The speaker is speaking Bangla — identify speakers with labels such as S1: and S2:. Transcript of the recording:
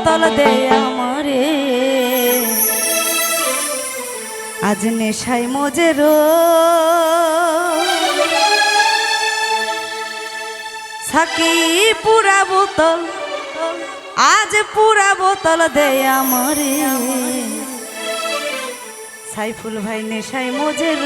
S1: বোতল দে আমারে। আজ নেশাই মজের। সাকি পুরা বোতল, আজ পুরা বোতল দে আমারে। সাইফুল ভাই নেশাই মজের।